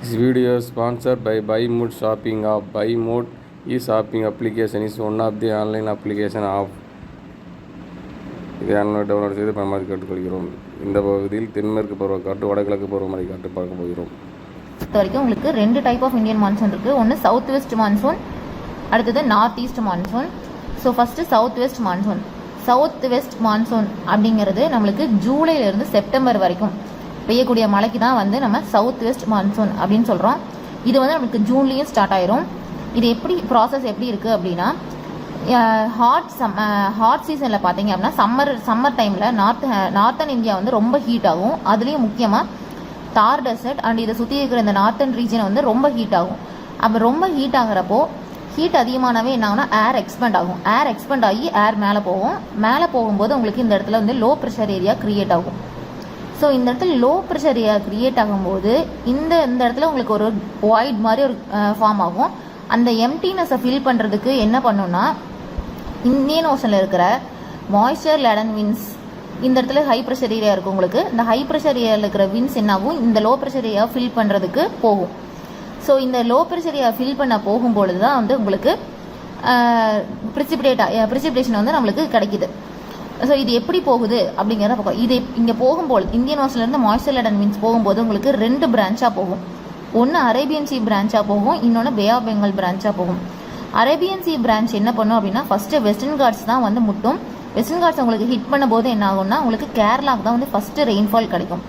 This video is sponsored by Buy Mode Shopping app. Buy Mode e-shopping application is one of the online application app. இதை online download செய்து பயன்பாடு கேட்டுக்கொள்கிறோம். இந்த பகுதியில் தென்மேற்கு பருவக்காற்று வடகிழக்கு பருவமழை காற்று பார்க்க போகிறோம். பொறுத்த வரைக்கும் உங்களுக்கு ரெண்டு டைப் ஆஃப் இந்தியன் மான்சூன் இருக்குது ஒன்று சவுத் வெஸ்ட் மான்சூன் அடுத்தது north east monsoon so first south west monsoon south west monsoon அப்படிங்கிறது நம்மளுக்கு ஜூலைலேருந்து செப்டம்பர் வரைக்கும். பெய்யக்கூடிய மழைக்கு தான் வந்து நம்ம சவுத் வெஸ்ட் மான்சூன் அப்படின்னு சொல்கிறோம் இது வந்து நமக்கு ஜூன்லேயும் ஸ்டார்ட் ஆயிரும். இது எப்படி ப்ராசஸ் எப்படி இருக்குது அப்படின்னா ஹாட் சம் ஹாட் சீசனில் பார்த்தீங்க அப்படின்னா சம்மர் சம்மர் டைமில் நார்த் நார்த்தன் இந்தியா வந்து ரொம்ப ஹீட் ஆகும். அதுலேயும் முக்கியமாக தார் டெசர்ட் அண்ட் இதை சுற்றி இருக்கிற இந்த நார்த்தன் ரீஜன் வந்து ரொம்ப ஹீட் ஆகும். அப்போ ரொம்ப ஹீட் ஆகிறப்போ ஹீட் அதிகமானவே என்ன ஏர் எக்ஸ்பெண்ட் ஆகும். ஏர் எக்ஸ்பெண்ட் ஆகி ஏர் மேலே போகும். மேலே போகும்போது உங்களுக்கு இந்த இடத்துல வந்து லோ ப்ரெஷர் ஏரியா க்ரியேட் ஆகும். ஸோ இந்த இடத்துல லோ ப்ரெஷர் க்ரியேட் ஆகும்போது இந்த இந்த இடத்துல உங்களுக்கு ஒரு வாய்ட் மாதிரி ஒரு ஃபார்ம் ஆகும். அந்த எம்டினஸை ஃபில் பண்ணுறதுக்கு என்ன பண்ணுன்னா இந்தியன் ஓஷனில் இருக்கிற மாய்ஸ்சர் லெடன் வின்ஸ் இந்த இடத்துல ஹை ப்ரெஷர் ஏரியா இருக்கும் உங்களுக்கு. இந்த ஹை ப்ரெஷர் ஏரியாவில் இருக்கிற வின்ஸ் என்னாகும்? இந்த லோ ப்ரெஷர் ஏரியா ஃபில் பண்ணுறதுக்கு போகும். ஸோ இந்த லோ ப்ரெஷர் ஏரியா ஃபில் பண்ண போகும்பொழுது தான் வந்து உங்களுக்கு ப்ரிசிபிடேட்டா ப்ரிசிபிடேஷன் வந்து நம்மளுக்கு கிடைக்கிது. ஸோ இது எப்படி போகுது அப்படிங்கிறத பார்க்கும் இது இங்கே போகும்போது இந்தியன் ஓஷன்லேருந்து மாய்ஸ்சர் லெடன் மீன்ஸ் போகும்போது உங்களுக்கு ரெண்டு பிரான்ச்சாக போகும். ஒன்று அரேபியன் சி பிரான்ச்சாக போகும் இன்னொன்று பே ஆஃப் பெங்கால் பிரான்ச்சாக போகும். அரேபியன் சி பிரான்ச் என்ன பண்ணும் அப்படின்னா ஃபஸ்ட்டு வெஸ்டர்ன் காட்ஸ் தான் வந்து முட்டும். வெஸ்டர்ன் காட்ஸ் உங்களுக்கு ஹிட் பண்ணும்போது என்ன ஆகும்னா உங்களுக்கு கேரளாவுக்கு தான் வந்து ஃபஸ்ட்டு ரெயின்ஃபால் கிடைக்கும்.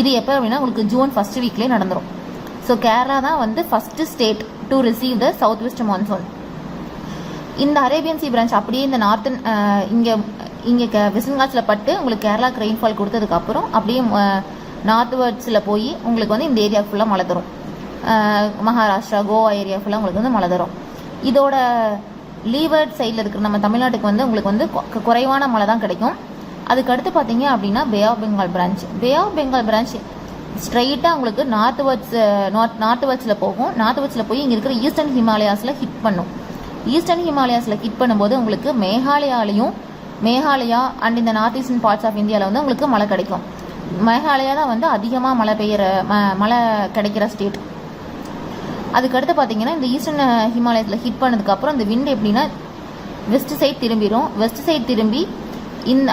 இது எப்போ அப்படின்னா உங்களுக்கு ஜூன் ஃபஸ்ட் வீக்லேயே நடந்துடும் ஸோ கேரளா தான் வந்து first state to receive the south west monsoon இந்த அரேபியன் சி பிரான்ச் அப்படியே இந்த நார்த்தன் இங்கே இங்கே கே வெஸ்டர்ன் பட்டு உங்களுக்கு கேரளாக்கு ரெயின்ஃபால் கொடுத்ததுக்கப்புறம் அப்படியே நார்த் வேர்ட்ஸில் போய் உங்களுக்கு வந்து இந்த ஏரியா ஃபுல்லாக மழை தரும். மகாராஷ்டிரா கோவா ஏரியா ஃபுல்லாக உங்களுக்கு வந்து மழை தரும். இதோட லீவர்ட் சைடில் இருக்கிற நம்ம தமிழ்நாட்டுக்கு வந்து உங்களுக்கு வந்து குறைவான மழை தான் கிடைக்கும். அதுக்கு அடுத்து பார்த்தீங்க அப்படின்னா bay of Bengal branch bay of Bengal branch ஸ்ட்ரைட்டாக உங்களுக்கு நார்த் வேர்ட்ஸ் நார்த் நார்த் வேர்ட்ஸில் போகும். நார்த் வேர்ட்ஸில் போய் இங்கே இருக்கிற ஈஸ்டர்ன் ஹிமாலயாஸில் ஹிட் பண்ணும். ஈஸ்டர்ன் ஹிமாலயாஸில் ஹிட் பண்ணும்போது உங்களுக்கு மேகாலயாலையும் மேகாலயா அண்ட் இந்த நார்த் ஈஸ்டர்ன் பார்ட்ஸ் ஆஃப் இந்தியாவில் வந்து உங்களுக்கு மழை கிடைக்கும். மேகாலயா தான் வந்து அதிகமாக மழை பெய்கிற மழை கிடைக்கிற ஸ்டேட் அதுக்கடுத்து பார்த்தீங்கன்னா இந்த ஈஸ்டர்ன் ஹிமாலயத்தில் ஹிட் பண்ணதுக்கப்புறம் இந்த விண்ட் எப்படின்னா வெஸ்ட் சைட் திரும்பிடும் வெஸ்ட் சைட் திரும்பி இந்த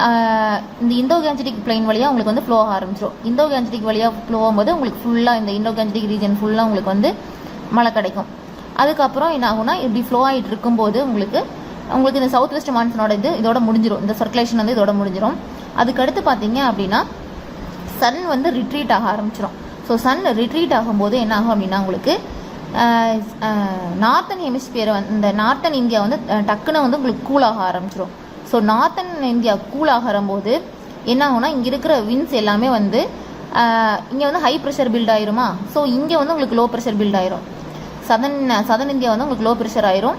இந்த இந்தோ கேஞ்சடிக் பிளைன் வழியாக உங்களுக்கு வந்து ஃப்ளோ ஆக ஆரம்பிச்சிடும் இந்தோ கேஞ்சடிக் வழியாக ஃப்ளோ ஆகும்போது உங்களுக்கு ஃபுல்லாக இந்த இந்தோ கேஞ்சடிக் ரீஜன் ஃபுல்லாக உங்களுக்கு வந்து மழை கிடைக்கும். அதுக்கப்புறம் என்ன ஆகும்னா இப்படி ஃப்ளோ ஆகிட்டு இருக்கும்போது உங்களுக்கு உங்களுக்கு இந்த சவுத் வெஸ்ட் மான்சூனோட இது இதோட முடிஞ்சிடும் இந்த சர்க்குலேஷன் வந்து இதோட முடிஞ்சிடும் அதுக்கடுத்து பார்த்தீங்க அப்படின்னா சன் வந்து ரிட்ரீட் ஆக ஆரம்பிச்சிடும் ஸோ சன் ரிட்ரீட் ஆகும்போது என்ன ஆகும் அப்படின்னா உங்களுக்கு நார்த்தன் ஹெமிஸ்பியர் வந்து இந்த நார்த்தன் இந்தியா வந்து டக்குன்னு வந்து உங்களுக்கு கூலாக ஆரம்பிச்சிடும் ஸோ நார்த்தன் இந்தியா கூல் ஆகிறம்போது என்ன ஆகும்னா இங்கே இருக்கிற வின்ஸ் எல்லாமே வந்து இங்கே வந்து ஹை ப்ரெஷர் பில்ட் ஆயிருமா? ஸோ இங்கே வந்து உங்களுக்கு லோ ப்ரெஷர் பில்ட் ஆயிரும். சதன் சதன் இந்தியா வந்து உங்களுக்கு லோ ப்ரெஷர் ஆயிரும்.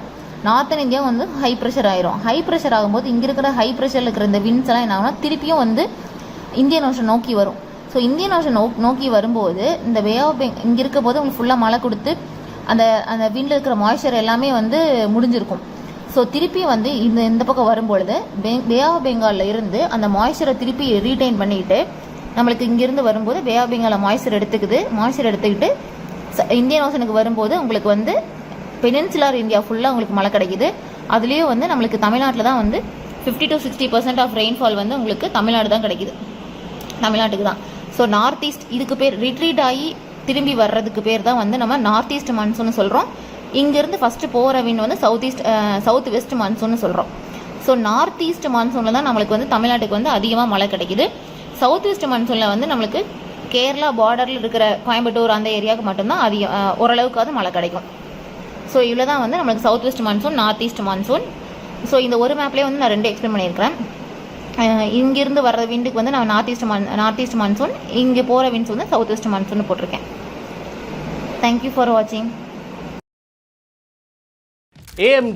நார்த்தன் இந்தியா வந்து ஹை ப்ரெஷர் ஆயிரும். ஹை ப்ரெஷர் ஆகும்போது இங்கே இருக்கிற ஹை ப்ரெஷரில் இருக்கிற இந்த வின்ஸ் எல்லாம் என்ன ஆகும்னா திருப்பியும் வந்து இந்தியன் ஓஷன் நோக்கி வரும். ஸோ இந்தியன் ஓஷன் நோ நோக்கி வரும்போது இந்த வே ஆஃப் பெங் இங்கே இருக்க போது உங்களுக்கு ஃபுல்லாக மழை கொடுத்து அந்த அந்த விண்டில் இருக்கிற மாய்ஸ்சர் எல்லாமே வந்து முடிஞ்சிருக்கும். ஸோ திருப்பி வந்து இந்த இந்த பக்கம் வரும்பொழுது பே வே ஆஃப் பெங்காலில் இருந்து அந்த மாய்ஸ்சரை திருப்பி ரீடைன் பண்ணிக்கிட்டு நம்மளுக்கு இங்கேருந்து வரும்போது பே ஆஃப் பெங்காலில் மாய்ஸ்சர் எடுத்துக்குது. மாய்ஸ்சர் எடுத்துக்கிட்டு இந்தியன் ஓஷனுக்கு வரும்போது உங்களுக்கு வந்து பெனின்சுலார் இந்தியா ஃபுல்லாக உங்களுக்கு மழை கிடைக்குது. அதுலேயும் வந்து நம்மளுக்கு தமிழ்நாட்டில் தான் வந்து fifty to sixty percent of rainfall வந்து உங்களுக்கு தமிழ்நாடு தான் கிடைக்குது. தமிழ்நாட்டுக்கு தான். ஸோ நார்த் ஈஸ்ட் இதுக்கு பேர் ரிட்ரீட் ஆகி திரும்பி வர்றதுக்கு பேர் தான் வந்து நம்ம நார்த் ஈஸ்ட் மான்சூன் சொல்கிறோம் இங்கேருந்து ஃபஸ்ட்டு போகிற வின் வந்து south east south west monsoon சொல்கிறோம் ஸோ நார்த் ஈஸ்ட் மான்சூனில் தான் நம்மளுக்கு வந்து தமிழ்நாட்டுக்கு வந்து அதிகமாக மழை கிடைக்குது. சவுத் ஈஸ்ட் மான்சூனில் வந்து நம்மளுக்கு கேரளா பார்டரில் இருக்கிற கோயம்புத்தூர் அந்த ஏரியாவுக்கு மட்டும்தான் அதிகம் ஓரளவுக்காவது மழை கிடைக்கும். ஸோ இவ்வளோ தான் வந்து நம்மளுக்கு south west monsoon north east monsoon so இந்த ஒரு மேப்லேயே வந்து நான் ரெண்டு எக்ஸ்பிளைன் பண்ணியிருக்கிறேன். இங்கேருந்து வர்ற விண்டுக்கு வந்து நான் north east mon north east monsoon இங்கே போகிற விண்ட்ஸ் வந்து சவுத் வெஸ்ட் மான்சூன் போட்டிருக்கேன். தேங்க்யூ ஃபார் வாட்சிங் ஏஎம்